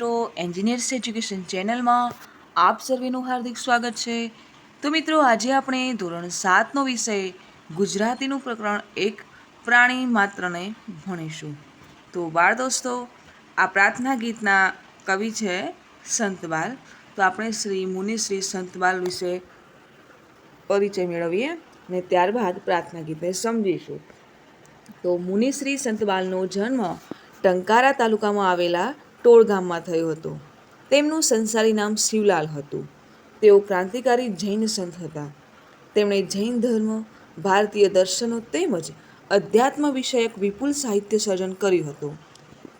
મિત્રો engineers education ચેનલમાં આપ સર્વેનું હાર્દિક સ્વાગત છે. તો મિત્રો, આજે આપણે ધોરણ સાતનો વિષય, ગુજરાતીનું પ્રકરણ એક, પ્રાણી માત્રને ભણીશું. તો બાળ દોસ્તો, આ પ્રાર્થના ગીતના કવિ છે સંતબાલ. તો આપણે શ્રી મુનિ શ્રી સંતબાલ વિશે પરિચય મેળવીએ ને ત્યારબાદ પ્રાર્થના ગીતને સમજીશું. તો મુનિશ્રી સંતબાલનો જન્મ ટંકારા તાલુકામાં આવેલા ટોળ ગામમાં થયો હતો. તેમનું સંસારી નામ શિવલાલ હતું. તેઓ ક્રાંતિકારી જૈન સંત હતા. તેમણે જૈન ધર્મ, ભારતીય દર્શનો તેમજ અધ્યાત્મ વિષયક વિપુલ સાહિત્ય સર્જન કર્યું હતું.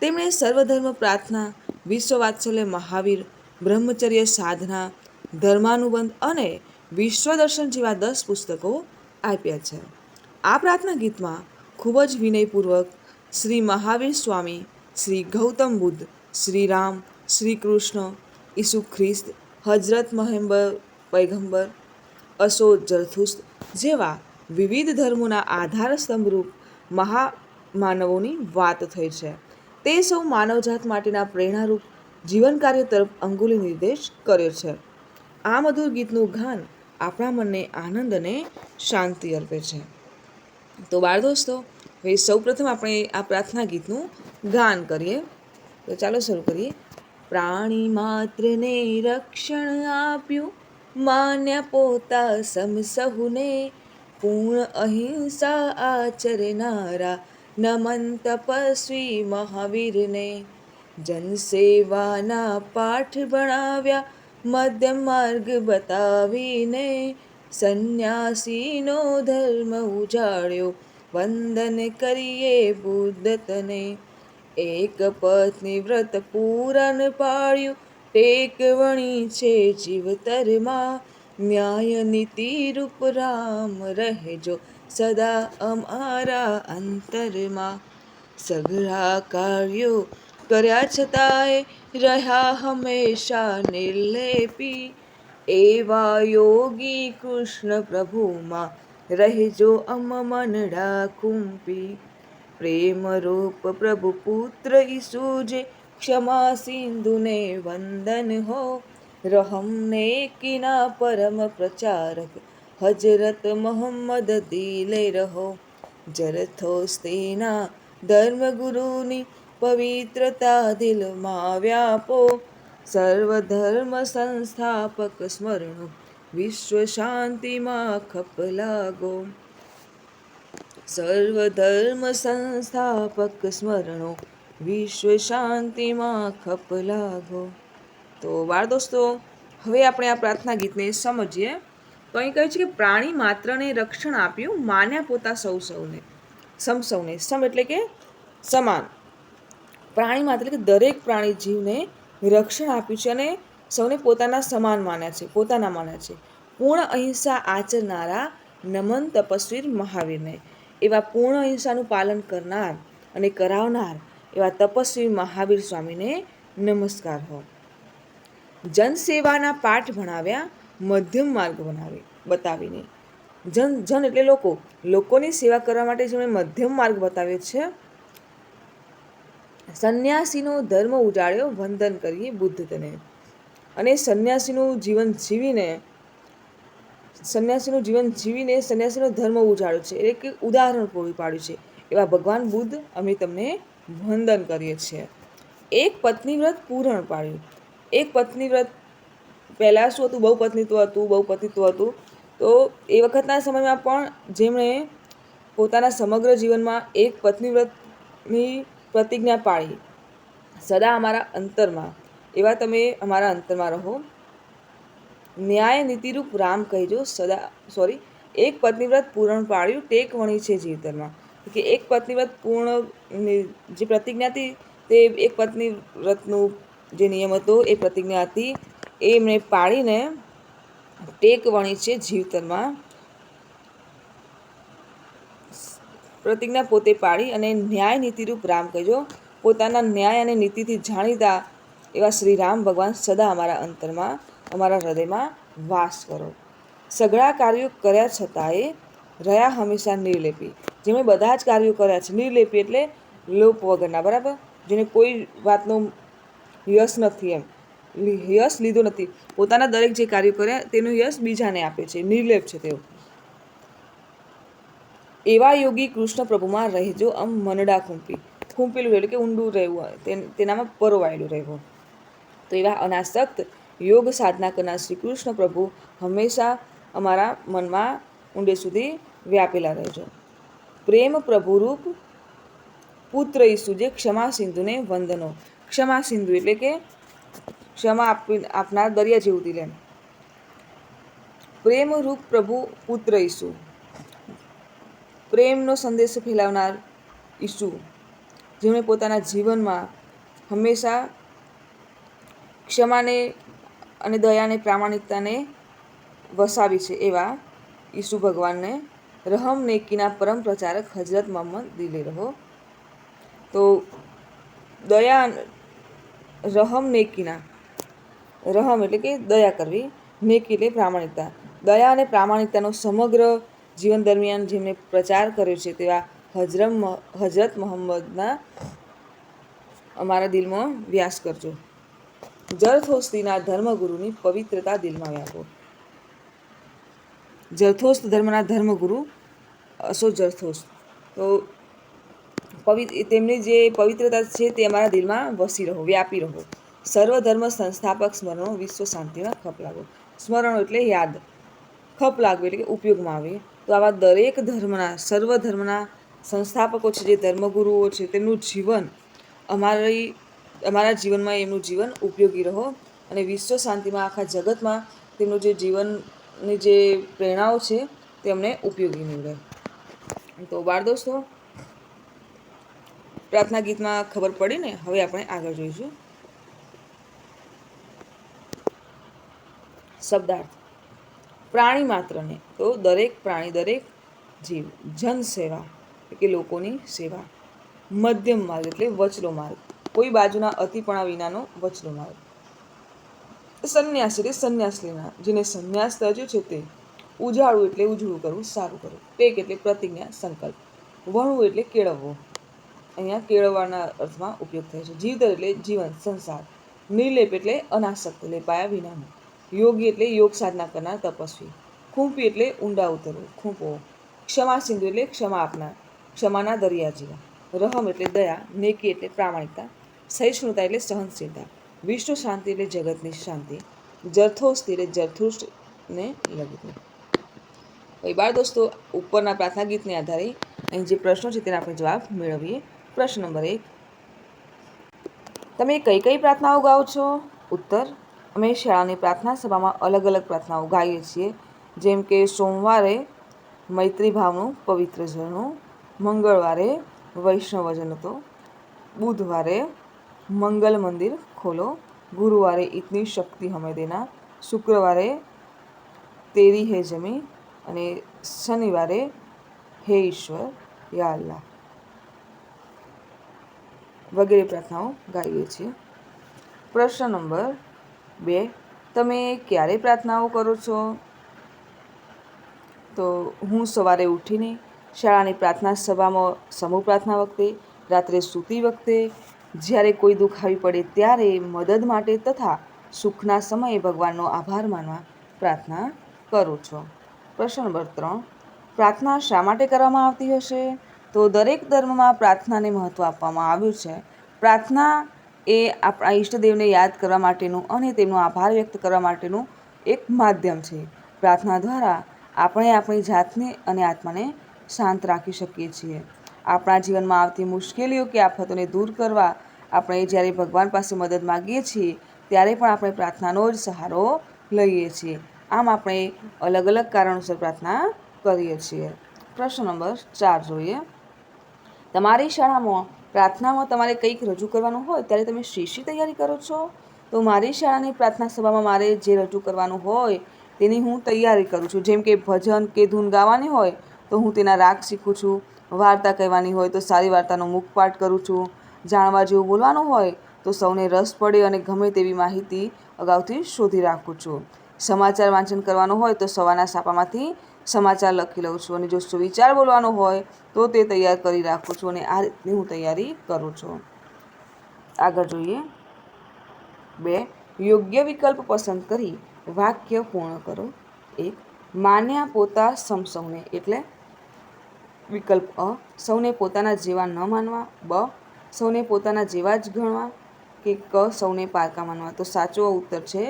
તેમણે સર્વધર્મ પ્રાર્થના, વિશ્વવાત્સલ્ય મહાવીર, બ્રહ્મચર્ય સાધના, ધર્માનુબંધ અને વિશ્વદર્શન જેવા દસ પુસ્તકો આપ્યા છે. આ પ્રાર્થના ગીતમાં ખૂબ જ વિનયપૂર્વક શ્રી મહાવીર સ્વામી, શ્રી ગૌતમ બુદ્ધ શ્રી રામ શ્રી કૃષ્ણ ઈસુ ખ્રિસ્ત હજરત મહેમ્બર પૈગંબર અશો જરથુસ્ત જેવા વિવિધ ધર્મોના આધાર સ્તંભરૂપ મહામાનવોની વાત થઈ છે. તે સૌ માનવજાત માટેના પ્રેરણારૂપ જીવન કાર્ય તરફ અંગુલી નિર્દેશ કર્યો છે. આ મધુર ગીતનું ગાન આપણા મનને આનંદ અને શાંતિ અર્પે છે. તો બાળ દોસ્તો, હવે સૌપ્રથમ આપણે આ પ્રાર્થના ગીતનું ગાન કરીએ. તો ચાલો શરૂ કરીએ. પ્રાણી માત્રને રક્ષણ આપ્યું, માન્ય પોતા સમ સહુને પૂર્ણ અહિંસા આચરનારા નમન તપસ્વી મહાવીરને. જનસેવાના પાઠ ભણાવ્યા મધ્યમ માર્ગ બતાવીને. સંન્યાસીનો ધર્મ ઉજાળ્યો, વંદન કરીએ બુદ્ધ તને એક પત્ની વ્રત પૂરન પાળ્યું. ટેક વણી છે જીવતરમાં ન્યાય નીતિ રૂપ રામ રહેજો સદા અમારા અંતરમાં. સઘળા કાર્યો કર્યા છતાંય રહ્યા હંમેશા નિર્લેપી. એવા યોગી કૃષ્ણ પ્રભુમાં રહેજો અમ મનડા કુંપી પ્રેમ રૂપ પ્રભુ પુત્ર ઈસુજે ક્ષમા સિંધુને વંદન હો. રહમને કિના પરમ પ્રચારક હજરત મોહમ્મદ દિલે રહો. જરથોસ્તેના ધર્મગુરુની પવિત્રતા દિલમાં વ્યાપો. સર્વધર્મ સંસ્થાપક સ્મરણો વિશ્વ શાંતિમાં ખપ લાગો. સર્વધર્મ સંસ્થાપક સ્મરણો, વિશ્વ શાંતિમાં ખપ લાગો. તો બાળ દોસ્તો, હવે આપણે આ પ્રાર્થના ગીતને સમજીએ. તો અહીં કહે છે કે પ્રાણી માત્રને રક્ષણ આપ્યું માન્યા પોતા સૌ સૌને. સમ સૌને. સમ એટલે કે સમાન. પ્રાણી માત્ર એટલે કે દરેક પ્રાણી જીવને રક્ષણ આપ્યું છે અને સૌને પોતાના સમાન માન્યા છે, પોતાના માન્યા છે. પૂર્ણ અહિંસા આચરનારા નમન તપસ્વીર મહાવીરને. એવા પૂર્ણ અહિંસાનું પાલન કરનાર અને કરાવનાર એવા તપસ્વી મહાવીર સ્વામીને નમસ્કાર હો. જનસેવાના પાઠ ભણાવ્યા, મધ્યમ માર્ગ બનાવી, બતાવીને. જન જન એટલે લોકો. લોકોની સેવા કરવા માટે જેમણે મધ્યમ માર્ગ બતાવ્યો છે, સંન્યાસીનો ધર્મ ઉજાડ્યો વંદન કરીએ બુદ્ધ તને. અને સંન્યાસીનું જીવન જીવીને સંન્યાસીનું જીવન જીવીને સંન્યાસીનો ધર્મ ઉજાડ્યો છે. એટલે કે ઉદાહરણ પૂરું પાડ્યું છે. એવા ભગવાન બુદ્ધ અમે તમને વંદન કરીએ છીએ. એક પત્ની વ્રત પૂરણ પાડ્યું. એક પત્ની વ્રત પહેલાં શું હતું? બહુ પત્નીત્વ હતું, બહુ પતિત્વ હતું. તો એ વખતના સમયમાં પણ જેમણે પોતાના સમગ્ર જીવનમાં એક પત્ની વ્રતની પ્રતિજ્ઞા પાળી સદા અમારા અંતરમાં. એવા તમે અમારા અંતરમાં રહો. ન્યાય નીતિરૂપ રામ કહેજો, સદા સોરી એક પત્નીવ્રત પૂર્ણ પાડ્યું, ટેક વણી છે જીવતરમાં. કે એક પત્નીવ્રત પૂર્ણ જે પ્રતિજ્ઞા હતી, તે એક પત્ની વ્રતનું જે નિયમ હતો, એ પ્રતિજ્ઞા હતી, એમણે પાડીને ટેક વણી છે જીવતરમાં. પ્રતિજ્ઞા પોતે પાડી અને ન્યાય નીતિરૂપ રામ કહેજો. પોતાના ન્યાય અને નીતિથી જાણીતા એવા શ્રી રામ ભગવાન સદા અમારા અંતરમાં. અમારા હૃદયમાં વાસ કરો. સઘળા કાર્યો કર્યા છતાંય રહ્યા હંમેશા નિર્લેપી. જેમણે બધા જ કાર્યો કર્યા છે, નિર્લેપી એટલે લોપ વગરના, બરાબર? જેને કોઈ વાતનો યશ નથી એમ. યશ લીધો નથી. પોતાના દરેક જે કાર્યો કર્યા તેનું યશ બીજાને આપે છે. નિર્લેપ છે તેઓ. એવા યોગી કૃષ્ણ પ્રભુમાં રહેજો આમ મનડા ખૂંપી. ખૂંપેલું એટલે કે ઊંડું રહેવું તેનામાં પરોવાયેલું રહેવું. તો એવા અનાસક્ત યોગ સાધના કરનાર શ્રી કૃષ્ણ પ્રભુ હંમેશા અમારા મનમાં ઊંડે સુધી વ્યાપેલા રહેજો. પ્રેમ પ્રભુરૂપ પુત્ર ઈસુ જે ક્ષમા સિંધુને વંદનો. ક્ષમા સિંધુ એટલે કે ક્ષમા આપી આપનાર દરિયા જેવું દિલે પ્રેમરૂપ પ્રભુ પુત્ર ઈસુ. પ્રેમનો સંદેશ ફેલાવનાર ઈસુ, જેમણે પોતાના જીવનમાં હંમેશા ક્ષમાને અને દયાને પ્રામાણિકતાને વસાવી છે એવા ઈસુ ભગવાનને રહમ નેકીના પરમ પ્રચારક હજરત મોહમ્મદ દિલે રહો. તો દયા રહમ નેકીના રહમ એટલે કે દયા કરવી નેકી એટલે પ્રામાણિકતા. દયા અને પ્રામાણિકતાનો સમગ્ર જીવન દરમિયાન જેમણે પ્રચાર કર્યો છે તેવા હજરમ હજરત મોહમ્મદના અમારા દિલમાં વ્યાસ કરજો. જરથોસ્તીના ધર્મગુરુની પવિત્રતા દિલમાં વ્યાપો. જરથોસ્ત ધર્મના ધર્મગુરુ અશો જરથોસ્ત. તો પવિ, તેમની જે પવિત્રતા છે તે અમારા દિલમાં વસી રહો, વ્યાપી રહો. સર્વ ધર્મ સંસ્થાપક સ્મરણો વિશ્વ શાંતિના ખપ લાગો. સ્મરણો એટલે યાદ. ખપ લાગવું એટલે કે ઉપયોગમાં આવે. તો આવા દરેક ધર્મના, સર્વ ધર્મના સંસ્થાપકો છે, જે ધર્મગુરુઓ છે, તેમનું જીવન અમારી અમારા જીવનમાં એમનું જીવન ઉપયોગી રહો અને વિશ્વ શાંતિમાં આખા જગતમાં તેમનું જે જીવનની જે પ્રેરણાઓ છે તે અમને ઉપયોગી નીવડે તો બાળ દોસ્તો, પ્રાર્થના ગીતમાં ખબર પડી ને, હવે આપણે આગળ જોઈશું. શબ્દાર્થ. પ્રાણી માત્રને, તો દરેક પ્રાણી, દરેક જીવ જન સેવા એટલે લોકોની સેવા. મધ્યમ માર્ગ એટલે વચલો માર્ગ. કોઈ બાજુના અતિપણા વિનાનો વચનો માર્ગ સંન્યાસ એટલે સંન્યાસ લેનાર જેને સંન્યાસ તજ્યો છે તે ઉજાળું એટલે ઉજળું કરવું, સારું કરવું ટેક એટલે પ્રતિજ્ઞા, સંકલ્પ. વણવું એટલે કેળવવું. અહીંયા કેળવવાના અર્થમાં ઉપયોગ થાય છે. જીવતર એટલે જીવન, સંસાર. નિર્લેપ એટલે અનાસક્ત, લેપાયા વિનાનું. યોગી એટલે યોગ સાધના કરનાર તપસ્વી. ખૂંપી એટલે ઊંડા ઉતરવું ખૂંપવો ક્ષમા સિંધુ એટલે ક્ષમા આપનાર, ક્ષમાના દરિયા જેવા. રહમ એટલે દયા, નેકી એટલે પ્રામાણિકતા સહિષ્ણુતા એટલે સહનશીલતા. વિષ્ણુ શાંતિ એટલે જગતની શાંતિ. જરથોસ્તી એટલે જરથુષ્ટને લગતું ભાઈ બાળ દોસ્તો, ઉપરના પ્રાર્થના ગીતને આધારે અહીં જે પ્રશ્નો છે તેના આપણે જવાબ મેળવીએ. પ્રશ્ન નંબર એક. તમે કઈ કઈ પ્રાર્થનાઓ ગાઓ છો? ઉત્તર. અમે શાળાની પ્રાર્થના સભામાં અલગ અલગ પ્રાર્થનાઓ ગાઈએ છીએ. જેમ કે સોમવારે મૈત્રી ભાવનું પવિત્ર જળનું મંગળવારે વૈષ્ણવજન હતો, બુધવારે મંગલ મંદિર ખોલો. ગુરુવારે ઇતની શક્તિ હમે દેના. શુક્રવારે તેરી હે જમી અને શનિવારે હે ઈશ્વર, યા અલ્લાહ. વગેરે પ્રાર્થનાઓ ગાઈએ છીએ. પ્રશ્ન નંબર બે, તમે ક્યારે પ્રાર્થનાઓ કરો છો? તો હું સવારે ઉઠીને શાળાની પ્રાર્થના સભામાં સમૂહ પ્રાર્થના વખતે, રાત્રે સૂતી વખતે જ્યારે કોઈ દુઃખ આવી પડે ત્યારે મદદ માટે તથા સુખના સમયે ભગવાનનો આભાર માનવા પ્રાર્થના કરું છું. પ્રશ્ન નંબર ત્રણ. પ્રાર્થના શા માટે કરવામાં આવતી હશે? તો દરેક ધર્મમાં પ્રાર્થનાને મહત્ત્વ આપવામાં આવ્યું છે. પ્રાર્થના એ આપણા ઈષ્ટદેવને યાદ કરવા માટેનું અને તેમનો આભાર વ્યક્ત કરવા માટેનું એક માધ્યમ છે. પ્રાર્થના દ્વારા આપણે આપણી જાતને અને આત્માને શાંત રાખી શકીએ છીએ. આપણા જીવનમાં આવતી મુશ્કેલીઓ કે આફતોને દૂર કરવા આપણે જ્યારે ભગવાન પાસે મદદ માગીએ છીએ, ત્યારે પણ આપણે પ્રાર્થનાનો જ સહારો લઈએ છીએ. આમ આપણે અલગ અલગ કારણોસર પ્રાર્થના કરીએ છીએ. પ્રશ્ન નંબર ચાર જોઈએ. તમારી શાળામાં પ્રાર્થનામાં તમારે કંઈક રજૂ કરવાનું હોય ત્યારે તમે શી શી તૈયારી કરો છો? તો મારી શાળાની પ્રાર્થના સભામાં મારે જે રજૂ કરવાનું હોય તેની હું તૈયારી કરું છું. જેમ કે ભજન કે ધૂન ગાવાની હોય તો હું તેના રાગ શીખું છું. વાર્તા કહેવાની હોય તો સારી વાર્તાનો મુખપાઠ કરું છું. જાણવા જેવું બોલવાનું હોય તો સૌને રસ પડે અને ગમે તેવી માહિતી અગાઉથી શોધી રાખું છું. સમાચાર વાંચન કરવાનું હોય તો સવારના સાપામાંથી સમાચાર લખી લઉં છું અને જો સુવિચાર બોલવાનો હોય તો તે તૈયાર કરી રાખું છું અને આ રીતની હું તૈયારી કરું છું. આગળ જોઈએ. બે, યોગ્ય વિકલ્પ પસંદ કરી વાક્ય પૂર્ણ કરો. એક, માન્યા પોતા સમસૌને એટલે વિકલ્પ અ. સૌને પોતાના જેવા ન માનવા. બ. સૌને પોતાના જેવા જ ગણવા કે ક. સૌને પારકા માનવા. તો સાચો ઉત્તર છે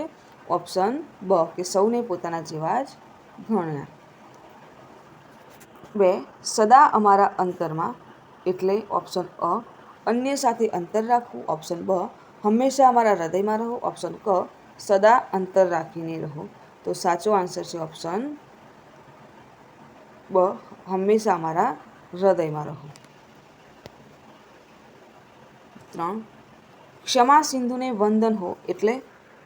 ઓપ્શન બ, કે સૌને પોતાના જેવા જ ગણ્યા. બે. સદા અમારા અંતરમાં એટલે ઓપ્શન અ. અન્ય સાથે અંતર રાખવું. ઓપ્શન બ. હંમેશા અમારા હૃદયમાં રહો. ઓપ્શન ક. સદા અંતર રાખીને રહો. તો સાચો આન્સર છે ઓપ્શન બ. હંમેશા અમારા હૃદયમાં રહો. ત્રણ. ક્ષમા સિંધુને વંદન હો એટલે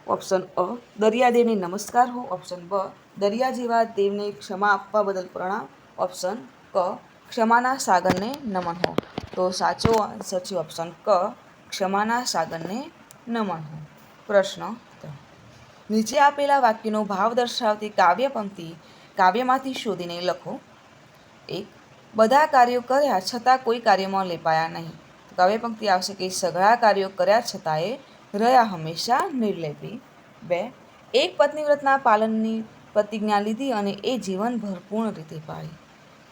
ઓપ્શન અ, દરિયાદેવને નમસ્કાર હો. ઓપ્શન બ, દરિયા જેવા દેવને ક્ષમા આપવા બદલ પ્રણામ ઓપ્શન ક, ક્ષમાના સાગરને નમન હો. તો સાચો આન્સર છે ઓપ્શન ક, ક્ષમાના સાગરને નમન હો. પ્રશ્ન નીચે આપેલા વાક્યનો ભાવ દર્શાવતી કાવ્ય પંક્તિ કાવ્યમાંથી શોધીને લખો. એક, બધા કાર્યો કર્યા છતાં કોઈ કાર્યમાં લેપાયા નહીં. કાવ્ય પંક્તિ આવશે કે સઘળા કાર્યો કર્યા છતાંય રહ્યા હંમેશા નિર્લેપી. બે, એક પત્નીવ્રતના પાલનની પ્રતિજ્ઞા લીધી અને એ જીવનભર પૂર્ણ રીતે પાળી.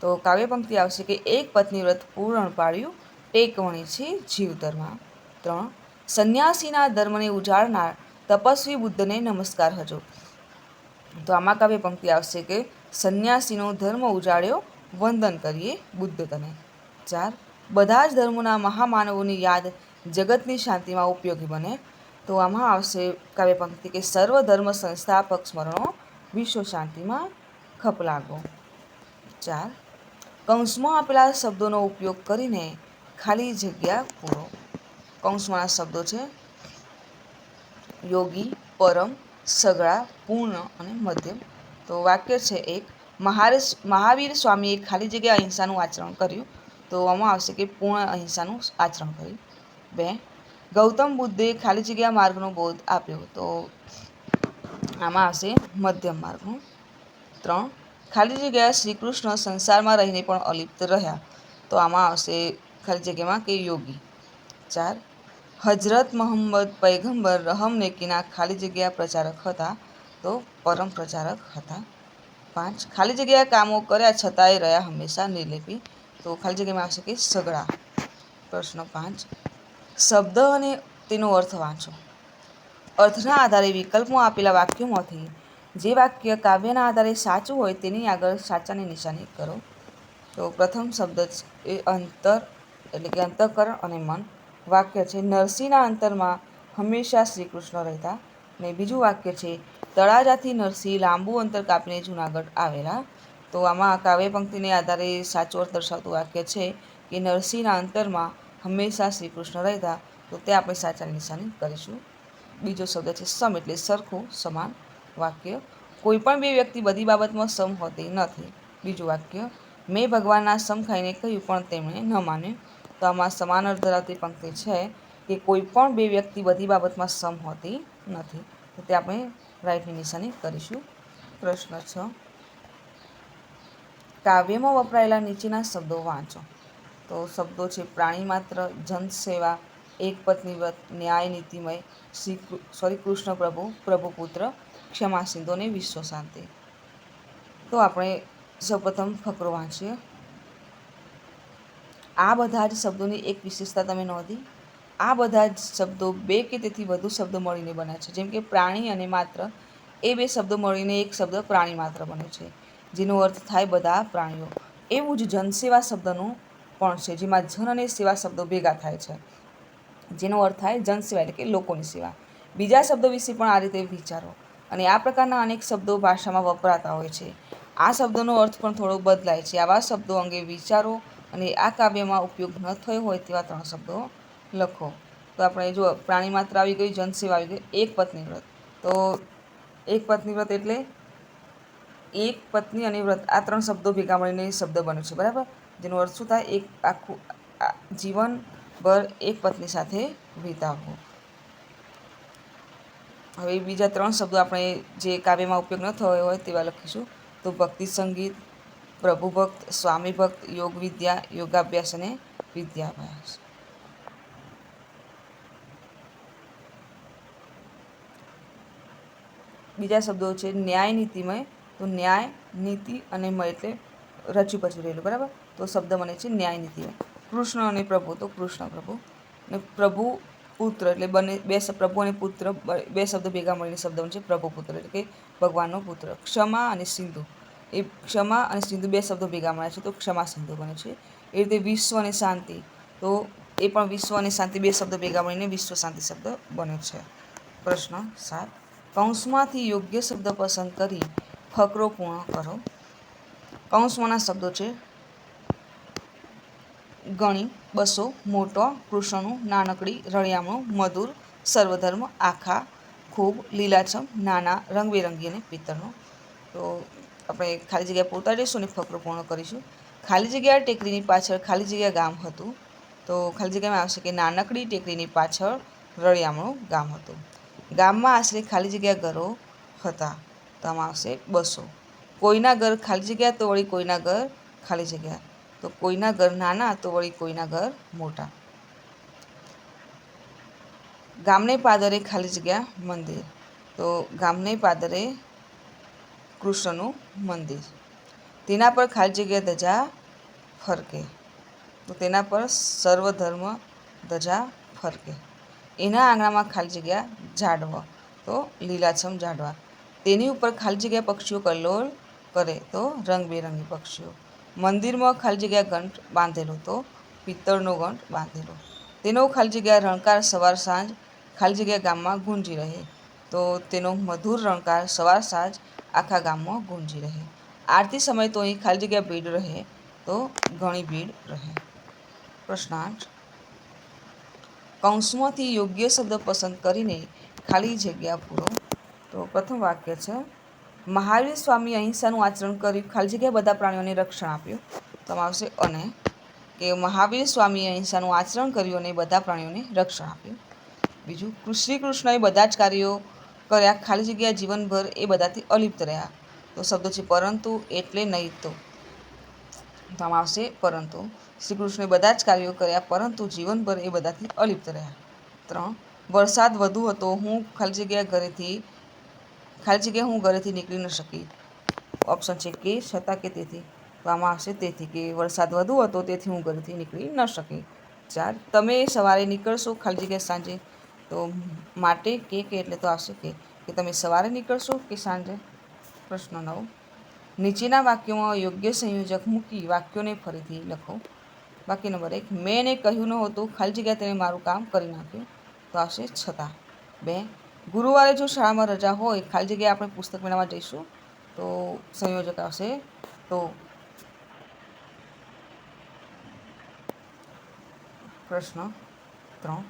તો કાવ્ય પંક્તિ આવશે કે એક પત્નીવ્રત પૂર્ણ પાડ્યું ટેકવણી છે જીવતરમાં ત્રણ, સંન્યાસીના ધર્મને ઉજાડનાર તપસ્વી બુદ્ધને નમસ્કાર હજો. તો આમાં કાવ્ય પંક્તિ આવશે કે સંન્યાસીનો ધર્મ ઉજાડ્યો વંદન કરીએ બુદ્ધ તને ચાર, બધા જ ધર્મોના મહામાનવોની યાદ જગતની શાંતિમાં ઉપયોગી બને. તો આમાં આવશે કાવ્ય પંક્તિ કે સર્વ ધર્મ સંસ્થાપક સ્મરણો વિશ્વ શાંતિમાં ખપ લાગો. ચાર, કૌંસમાં આપેલા શબ્દોનો ઉપયોગ કરીને ખાલી જગ્યા પૂરો. કૌંસમાંના શબ્દો છે યોગી, પરમ, સગળા, પૂર્ણ અને મધ્યમ. તો વાક્ય છે એક મહારેશ, મહાવીર સ્વામીએ ખાલી જગ્યા અહિંસાનું આચરણ કર્યું તો આમાં આવશે કે પૂર્ણ અહિંસાનું આચરણ કર્યું. બે, ગૌતમ બુદ્ધે ખાલી જગ્યા માર્ગનો બોધ આપ્યો તો આમાં આવશે મધ્યમ માર્ગનું. ત્રણ, ખાલી જગ્યા શ્રી કૃષ્ણ સંસારમાં રહીને પણ અલિપ્ત રહ્યા તો આમાં આવશે ખાલી જગ્યામાં કે યોગી. ચાર હજરત મોહમ્મદ પૈગંબર રહમ નેકીના ખાલી જગ્યા પ્રચારક હતા તો પરમ પ્રચારક હતા. પાંચ. ખાલી જગ્યા કામો કર્યા છતાંય રહ્યા હંમેશા નિર્લેપી. તો ખાલી જગ્યામાં આવશે કે સગડા? પ્રશ્ન પાંચ. શબ્દ અને તેનો અર્થ વાંચો. અર્થના આધારે વિકલ્પમાં આપેલા વાક્યોમાંથી જે વાક્ય કાવ્યના આધારે સાચું હોય તેની આગળ સાચાની નિશાની કરો. તો પ્રથમ શબ્દ એ અંતર, એટલે કે અંતઃકરણ અને મન. વાક્ય છે નરસિંહના અંતરમાં હંમેશા શ્રી કૃષ્ણ રહેતા. ને બીજું વાક્ય છે તળાજાથી નરસિંહ લાંબુ અંતર કાપીને જૂનાગઢ આવેલા. તો આમાં કાવ્ય પંક્તિને આધારે સાચો અર્થ દર્શાવતું વાક્ય છે કે નરસિંહના અંતરમાં હંમેશા શ્રી કૃષ્ણ રહેતા. તો તે આપણે સાચા નિશાની કરીશું. બીજો શબ્દ છે સમ એટલે સરખું, સમાન વાક્ય. કોઈ પણ બે વ્યક્તિ બધી બાબતમાં સમ હોતી નથી. બીજું વાક્ય, મેં ભગવાનના સમ ખાઈને કહ્યું, પણ તેમણે ન માન્યું. તો આમાં સમાન અર્થ ધરાવતી પંક્તિ છે કે કોઈ પણ બે વ્યક્તિ બધી બાબતમાં સમ હોતી નથી. તો તે આપણે રાઈટની નિશાની કરીશું. પ્રશ્ન છ. કાવ્યમાં વપરાયેલા નીચેના શબ્દો વાંચો. તો શબ્દો છે પ્રાણી માત્ર, જનસેવા, એક પત્ની વ્રત, ન્યાય, નીતિમય, શ્રી સોરી કૃષ્ણ પ્રભુ, પ્રભુપુત્ર, ક્ષમા સિંધુ અને વિશ્વ શાંતિ. તો આપણે સૌપ્રથમ ફકરો વાંચીએ. આ બધા જ શબ્દોની એક વિશેષતા તમે નોંધી. આ બધા જ શબ્દો બે કે તેથી વધુ શબ્દો મળીને બને છે. જેમ કે પ્રાણી અને માત્ર, એ બે શબ્દો મળીને એક શબ્દ પ્રાણી માત્ર બને છે, જેનો અર્થ થાય બધા પ્રાણીઓ. એવું જ જનસેવા શબ્દનું પણ છે, જેમાં જન અને સેવા શબ્દો ભેગા થાય છે. જેનો અર્થ થાય જનસેવા, એટલે કે લોકોની સેવા. બીજા શબ્દો વિશે પણ આ રીતે વિચારો. અને આ પ્રકારના અનેક શબ્દો ભાષામાં વપરાતા હોય છે. આ શબ્દોનો અર્થ પણ થોડો બદલાય છે. આવા શબ્દો અંગે વિચારો અને આ કાવ્યમાં ઉપયોગ ન થયો હોય તેવા ત્રણ શબ્દો લખો. તો આપણે જો પ્રાણી માત્ર આવી ગઈ જનસેવા આવી ગઈ, એક પત્ની વ્રત. તો એક પત્ની વ્રત એટલે એક પત્ની અને વ્રત. આ ત્રણ શબ્દો ભેગા મળીને શબ્દ બન્યો છે, બરાબર? જેનો અર્થ શું થાય? એક આખું જીવનભર એક પત્ની સાથે વિતાવવું હવે બીજા ત્રણ શબ્દો આપણે જે કાવ્યમાં ઉપયોગ ન થયો હોય તેવા લખીશું. તો ભક્તિ સંગીત પ્રભુ ભક્ત સ્વામી ભક્ત, યોગ વિદ્યા, યોગાભ્યાસ અને વિદ્યાભ્યાસ. બીજા શબ્દો છે ન્યાય નીતિમય તો ન્યાય, નીતિ અને મય એટલે રચી પછી રહેલું, બરાબર? તો શબ્દ બને છે ન્યાય નીતિમય કૃષ્ણ અને પ્રભુ, તો કૃષ્ણ પ્રભુ. અને પ્રભુ પુત્ર એટલે બંને, બે પ્રભુ અને પુત્ર, બે શબ્દ ભેગા મળીને શબ્દ છે પ્રભુ પુત્ર એટલે કે ભગવાનનો પુત્ર. ક્ષમા અને સિંધુ. એ ક્ષમા અને સિંધુ બે શબ્દો ભેગા મળ્યા છે, તો ક્ષમા સિંધુ બને છે. એ રીતે વિશ્વ અને શાંતિ. તો એ પણ વિશ્વ અને શાંતિ બે શબ્દો ભેગા મળીને વિશ્વ શાંતિ શબ્દ બને છે. પ્રશ્ન સાત. કૌંસમાંથી યોગ્ય શબ્દ પસંદ કરી ફકરો પૂર્ણ કરો. કૌંસમાંના શબ્દો છે ગણી, બસો, મોટો, કૃષ્ણનું, નાનકડી, રળિયામણું, મધુર, સર્વધર્મ, આખા, ખૂબ, લીલાછમ, નાના, રંગબેરંગી અને પિત્તળનો. તો આપણે ખાલી જગ્યા પૂરતા જઈશું અને ફકરો પૂર્ણ કરીશું. ખાલી જગ્યા ટેકરીની પાછળ ખાલી જગ્યા ગામ હતું. તો ખાલી જગ્યામાં આવશે કે નાનકડી ટેકરીની પાછળ રળિયામણું ગામ હતું. ગામમાં આશરે ખાલી જગ્યા ઘરો હતા. તો આવશે બસો. કોઈના ઘર ખાલી જગ્યા તો વળી કોઈના ઘર ખાલી જગ્યા. તો કોઈના ઘર નાના તો વળી કોઈના ઘર મોટા. ગામને પાદરે ખાલી જગ્યા મંદિર. તો ગામને પાદરે કૃષ્ણનું મંદિર. તેના પર ખાલી જગ્યા ધજા ફરકે. તો તેના પર સર્વધર્મ ધજા ફરકે. એના આંગણામાં ખાલી જગ્યા ઝાડવો. તો લીલાછમ ઝાડવા. તેની ઉપર ખાલી જગ્યા પક્ષીઓ કલ્લોળ કરે તો રંગબેરંગી પક્ષીઓ. મંદિરમાં ખાલી જગ્યા ઘંટ બાંધેલો તો પિત્તળનો ઘંટ બાંધેલો. તેનો ખાલી જગ્યા રણકાર સવાર સાંજ, ખાલી જગ્યા ગામમાં ગુંજી રહે. તો તેનો મધુર રણકાર સવાર સાંજ આખા ગામમાં ગુંજી રહે. આરતી સમય તો અહીં ખાલી જગ્યા ભીડ રહે તો ઘણી ભીડ રહે. પ્રશ્ન આઠ કૌંસમાંથી યોગ્ય શબ્દ પસંદ કરીને ખાલી જગ્યા પૂરો. તો પ્રથમ વાક્ય છે, મહાવીર સ્વામી અહિંસાનું આચરણ કર્યું, ખાલી જગ્યા બધા પ્રાણીઓને રક્ષણ આપ્યું. તો આવશે, અને કે મહાવીર સ્વામીએ અહિંસાનું આચરણ કર્યું અને બધા પ્રાણીઓને રક્ષણ આપ્યું. બીજું શ્રી કૃષ્ણએ બધા જ કાર્યો કર્યા, ખાલી જગ્યા જીવનભર એ બધાથી અલિપ્ત રહ્યા. તો શબ્દો છે, પરંતુ એટલે નહીં તો આમાં આવશે પરંતુ શ્રી કૃષ્ણે બધા જ કાર્યો કર્યા, પરંતુ જીવનભર એ બધાથી અલિપ્ત રહ્યા. ત્રણ, વરસાદ વધુ હતો, હું ખાલી જગ્યા ઘરેથી, ખાલી જગ્યા હું ઘરેથી નીકળી ન શકી. ઓપ્શન છે કે છતાં કે તેથી. કહેવામાં આવશે તેથી કે વરસાદ વધુ હતો, તેથી હું ઘરેથી નીકળી ન શકી. ચાર, તમે સવારે નીકળશો ખાલી જગ્યા સાંજે? તો માટે કે કે એટલે તો આવશે કે કે તમે સવારે નીકળશો કે સાંજે? પ્રશ્ન નવ નીચેના વાક્યોમાં યોગ્ય સંયોજક મૂકી વાક્યોને ફરીથી લખો. બાકી નંબર એક, મેં એને કહ્યું ન હતું, ખાલી જગ્યાએ તેણે મારું કામ કરી નાખ્યું. તો આવશે છતાં. બે, ગુરુવારે જો શાળામાં રજા હોય, ખાલી જગ્યાએ આપણે પુસ્તક મેળવવા જઈશું? તો સંયોજક આવશે. તો પ્રશ્ન ત્રણ,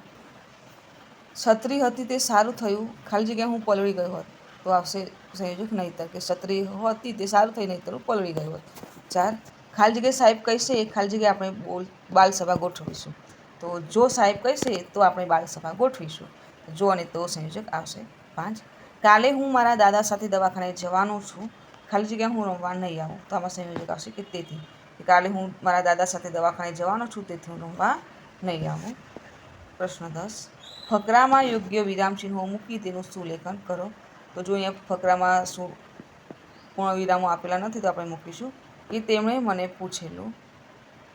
છત્રી હતી તે સારું થયું, ખાલી જગ્યા હું પલળી ગયો હોત. તો આવશે સંયોજક નહીતર કે છત્રી હતી તે સારું થઈ નહીતર પલળી ગયો હોત. ચાર, ખાલી જગ્યાએ સાહેબ કહેશે ખાલી જગ્યાએ આપણે બોલ, બાલસભા ગોઠવીશું. તો જો સાહેબ કહેશે, તો આપણે બાલસભા ગોઠવીશું. જો અને તો સંયોજક આવશે. પાંચ, કાલે હું મારા દાદા સાથે દવાખાને જવાનું છું. ખાલી જગ્યા હું રમવા નહીં આવું. તો આમાં સંયોજક આવશે કે તેથી. કાલે હું મારા દાદા સાથે દવાખાને જવાનો છું, તેથી હું રમવા નહીં આવું. પ્રશ્ન દસ, ફકરામાં યોગ્ય વિરામચિહ્નો મૂકી તેનું સુલેખન કરો. તો જો અહીંયા ફકરામાં શું પૂર્ણ વિરામો આપેલા નથી તો આપણે મૂકીશું. કે તેમણે મને પૂછેલું.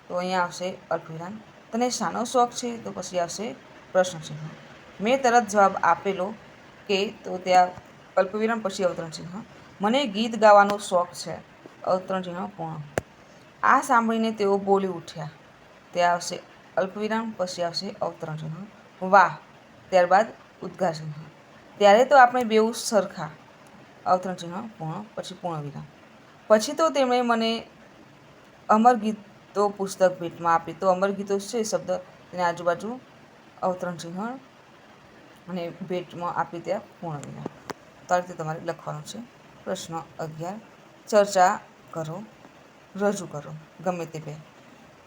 તો અહીંયા આવશે અલ્પવિરામ તને શાનો શોખ છે? તો પછી આવશે પ્રશ્ન મેં તરત જવાબ આપેલો કે તો ત્યાં અલ્પવિરામ પછી અવતરણ ચિહ્ન મને ગીત ગાવાનો શોખ છે. અવતરણ ચિહ્ન પૂર્ણ આ સાંભળીને તેઓ બોલી ઉઠ્યા. ત્યાં આવશે અલ્પવિરામ, પછી આવશે અવતરણ ચિહ્ન વાહ! ત્યારબાદ ઉદ્ગાર ચિહ્ન ત્યારે તો આપણે બેઉ સરખા. અવતરણ ચિહ્ન પૂર્ણ, પછી પૂર્ણ વિરામ પછી તો તેમણે મને અમર ગીતો પુસ્તક ભેટમાં આપી. તો અમર ગીતો છે શબ્દ તેની આજુબાજુ અવતરણ ચિહ્ન અને ભેટમાં આપી ત્યાં પૂર્ણ વિરામ તો આ તમારે લખવાનું છે. પ્રશ્ન અગિયાર. ચર્ચા કરો, રજૂ કરો, ગમે તે બે.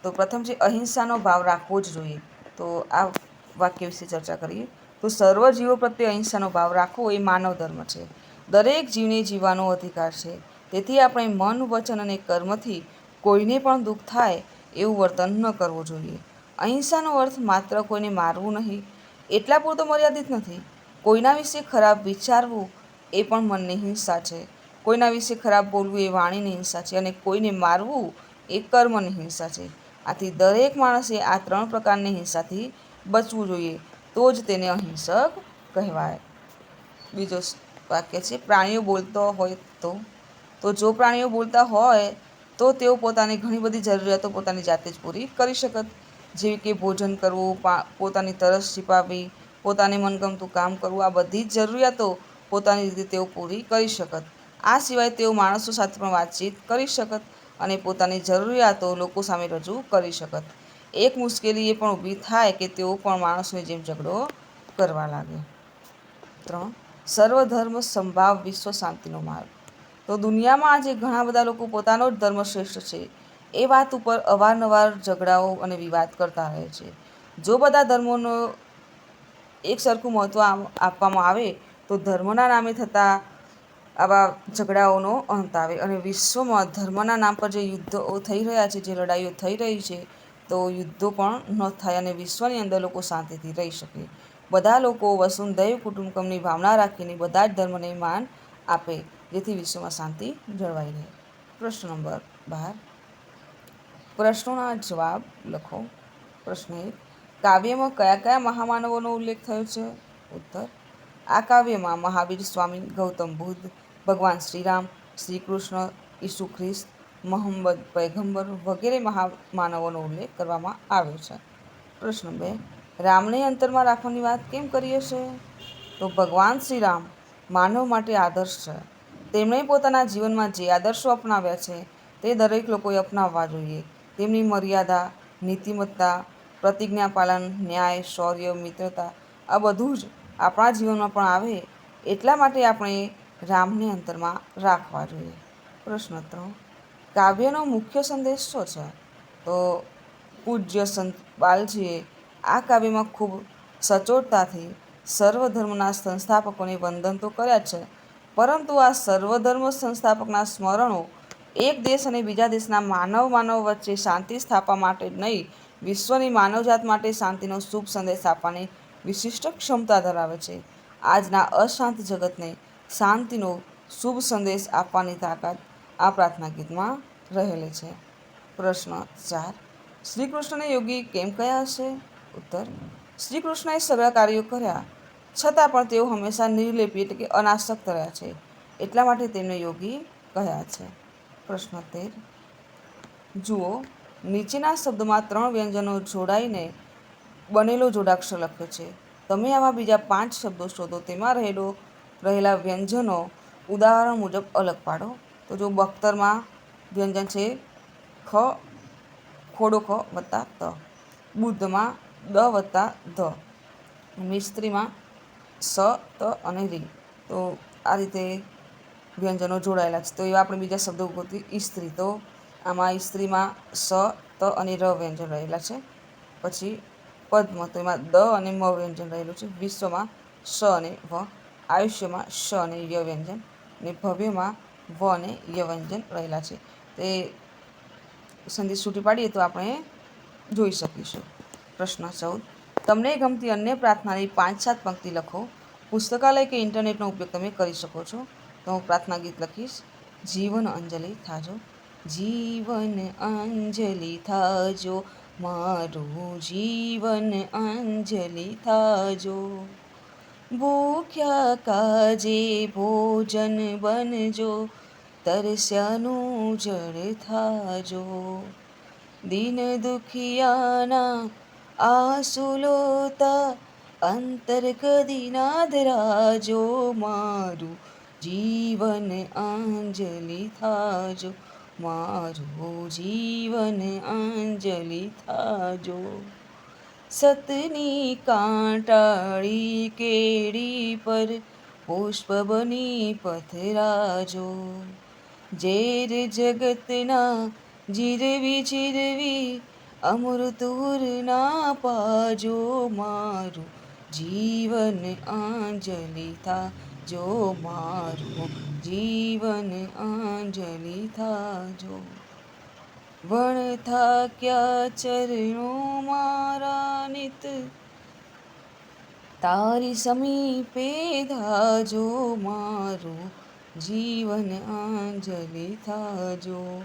તો પ્રથમ છે, અહિંસાનો ભાવ રાખવો જ જોઈએ. તો આ વાક્ય વિશે ચર્ચા કરીએ. તો સર્વ જીવો પ્રત્યે અહિંસાનો ભાવ રાખવો એ માનવ ધર્મ છે. દરેક જીવને જીવવાનો અધિકાર છે. તેથી આપણે મન, વચન અને કર્મથી કોઈને પણ દુઃખ થાય એવું વર્તન ન કરવું જોઈએ. અહિંસાનો અર્થ માત્ર કોઈને મારવું નહીં, એટલા પૂરતો મર્યાદિત નથી. કોઈના વિશે ખરાબ વિચારવું એ પણ મનની હિંસા છે. કોઈના વિશે ખરાબ બોલવું એ વાણીની હિંસા છે અને કોઈને મારવું એ કર્મની હિંસા છે. આથી દરેક માણસે આ ત્રણ પ્રકારની હિંસાથી બચવું જોઈએ. તો જ તેને અહિંસક કહેવાય. બીજો વાક્ય છે, પ્રાણીઓ બોલતો હોય તો. તો જો પ્રાણીઓ બોલતા હોય તો તેઓ પોતાની ઘણી બધી જરૂરિયાતો પોતાની જાતે જ પૂરી કરી શકત. જેવી કે ભોજન કરવું પોતાની તરસ છીપાવી પોતાને મનગમતું કામ કરવું, આ બધી જ જરૂરિયાતો પોતાની રીતે તેઓ પૂરી કરી શકત. આ સિવાય તેઓ માણસો સાથે પણ વાતચીત કરી શકત અને પોતાની જરૂરિયાતો લોકો સામે રજૂ કરી શકત. એક મુશ્કેલી એ પણ ઊભી થાય કે તેઓ પણ માણસોની જેમ ઝઘડો કરવા લાગે. ત્રણ, સર્વધર્મ સંભાવ વિશ્વ શાંતિનો માર્ગ. તો દુનિયામાં આજે ઘણા બધા લોકો પોતાનો જ ધર્મ શ્રેષ્ઠ છે. એ વાત ઉપર અવારનવાર ઝઘડાઓ અને વિવાદ કરતા રહે છે. જો બધા ધર્મોનો એક સરખું મહત્ત્વ આપવામાં આવે, તો ધર્મના નામે થતા આવા ઝઘડાઓનો અંત આવે. અને વિશ્વમાં ધર્મના નામ પર જે યુદ્ધો થઈ રહ્યા છે, જે લડાઈઓ થઈ રહી છે તો યુદ્ધો પણ ન થાય અને વિશ્વની અંદર લોકો શાંતિથી રહી શકે. બધા લોકો વસુંધૈવ કુટુંબકમની ભાવના રાખીને બધા જ ધર્મને માન આપે, જેથી વિશ્વમાં શાંતિ જળવાઈ રહે. પ્રશ્ન નંબર બાર. પ્રશ્નોના જવાબ લખો. પ્રશ્ન એક. કાવ્યમાં કયા કયા મહામાનવોનો ઉલ્લેખ થયો છે? ઉત્તર. આ કાવ્યમાં મહાવીર સ્વામી ગૌતમ બુદ્ધ, ભગવાન શ્રીરામ, શ્રી કૃષ્ણ, ઈસુ ખ્રિસ્ત મોહમ્મદ પૈગંબર વગેરે મહામાનવોનો ઉલ્લેખ કરવામાં આવ્યો છે. પ્રશ્ન બે રામને અંતરમાં રાખવાની વાત કેમ કરી હશે? તો ભગવાન શ્રીરામ માનવ માટે આદર્શ છે. તેમણે પોતાના જીવનમાં જે આદર્શો અપનાવ્યા છે, તે દરેક લોકોએ અપનાવવા જોઈએ. તેમની મર્યાદા, નીતિમત્તા, પ્રતિજ્ઞા પાલન, ન્યાય, શૌર્ય, મિત્રતા, આ બધું જ આપણા જીવનમાં પણ આવે એટલા માટે આપણે રામને અંતરમાં રાખવા જોઈએ. પ્રશ્ન ત્રણ કાવ્યનો મુખ્ય સંદેશ શું છે? તો પૂજ્ય સંત બાલજીએ આ કાવ્યમાં ખૂબ સચોટતાથી સર્વધર્મના સંસ્થાપકોને વંદન તો કર્યા છે, પરંતુ આ સર્વધર્મ સંસ્થાપકના સ્મરણો એક દેશ અને બીજા દેશના માનવ માનવ વચ્ચે શાંતિ સ્થાપવા માટે નહીં, વિશ્વની માનવજાત માટે શાંતિનો શુભ સંદેશ આપવાની વિશિષ્ટ ક્ષમતા ધરાવે છે. આજના અશાંત જગતને શાંતિનો શુભ સંદેશ આપવાની તાકાત આ પ્રાર્થના ગીતમાં રહેલી છે. પ્રશ્ન ચાર. શ્રી કૃષ્ણને યોગી કેમ કયા હશે? ઉત્તર. શ્રી કૃષ્ણએ સગળા કાર્યો કર્યા. છતાં પણ તેઓ હંમેશા નિર્લેપી એટલે કે અનાસક્ત રહ્યા છે. એટલા માટે તેમને યોગી કહ્યા છે? પ્રશ્ન તેર. જુઓ, નીચેના શબ્દમાં ત્રણ વ્યંજનો જોડાઈને બનેલો જોડાક્ષર લખ્યો છે. તમે આવા બીજા પાંચ શબ્દો શોધો, તેમાં રહેલો રહેલા વ્યંજનો ઉદાહરણ મુજબ અલગ પાડો. તો જો બખ્તરમાં વ્યંજન છે. ખ, ખોડો ખ વત્તા ત. બુદ્ધમાં દ વત્તા ધ. મિસ્ત્રીમાં સ, ત અને રી. તો આ રીતે વ્યંજનો જોડાયેલા છે. તો એવા આપણે બીજા શબ્દો ગોતી ઇસ્ત્રી. તો આમાં ઇસ્ત્રીમાં સ, ત અને ર વ્યંજન રહેલા છે. પછી પદ્મ. તો એમાં દ અને મ વ્યંજન રહેલું છે. વિશ્વમાં સ અને વ. આયુષ્યમાં શ અને ય વ્યંજન. અને ભવ્યમાં વ અને ય વ્યંજન રહેલા છે. તે સંધિ છૂટી પાડીએ તો આપણે જોઈ શકીશું. પ્રશ્ન ચૌદ. તમને ગમતી અન્ય પ્રાર્થનાની પાંચ સાત પંક્તિ લખો. પુસ્તકાલય કે ઇન્ટરનેટનો ઉપયોગ તમે કરી શકો છો. તો હું પ્રાર્થના ગીત લખીશ. જીવન અંજલિ થાજો. જીવન અંજલિ થાજો. મારું જીવન અંજલિ થાજો. ભૂખ્યા કાજે ભોજન બનજો. તરસ્યાનું જળ થાજો. દિન દુખિયાના આસુલોતા અંતર કદી નાધરાજો મારું જીવન અંજલિ થાજો. મારું જીવન અંજલિ થાજો. સતની કાંટાળી કેડી પર પુષ્પ બની પથરાજો. ઝેર જગતના જીરવી જીરવી અમૃતુર ના પાજો મારું. જીવન આંજલિ થાજો મારું. જીવન આંજલિ થાજો વણ થાક્યા ચરણો મારા નિત? તારી સમીપે ધાજો મારું. જીવન આંજલિ થાજો.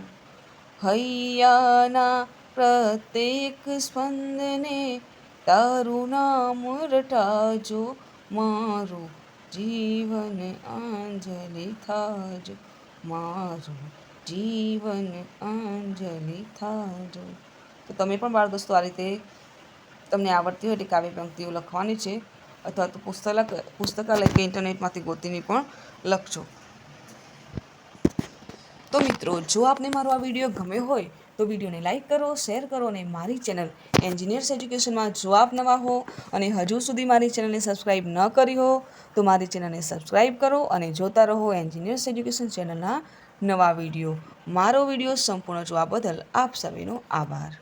હૈયાના પ્રત્યેક સ્પંદને તારું નામ રટાજો મારું જીવન આંજલિ થાજો. મારું જીવન આંજલિ થાજો. તો તમે પણ બાળ દોસ્તો, આ રીતે તમને આવડતી હોય તે કાવ્ય પંક્તિઓ લખવાની છે, અથવા તો પુસ્તક પુસ્તકાલય કે ઇન્ટરનેટમાંથી ગોતીને પણ લખજો. તો મિત્રો, જો આપને મારો આ વીડિયો ગમ્યો હોય, તો વિડીયોને લાઈક કરો, શેર કરો અને મારી ચેનલ એન્જિનિયર્સ એજ્યુકેશનમાં જો આપ નવા હો અને હજુ સુધી મારી ચેનલને સબસ્ક્રાઈબ ન કરી હો, તો મારી ચેનલને સબસ્ક્રાઈબ કરો અને જોતા રહો એન્જિનિયર્સ એજ્યુકેશન ચેનલના નવા વીડિયો. મારો વીડિયો સંપૂર્ણ જોવા બદલ આપ સર્વેનો આભાર.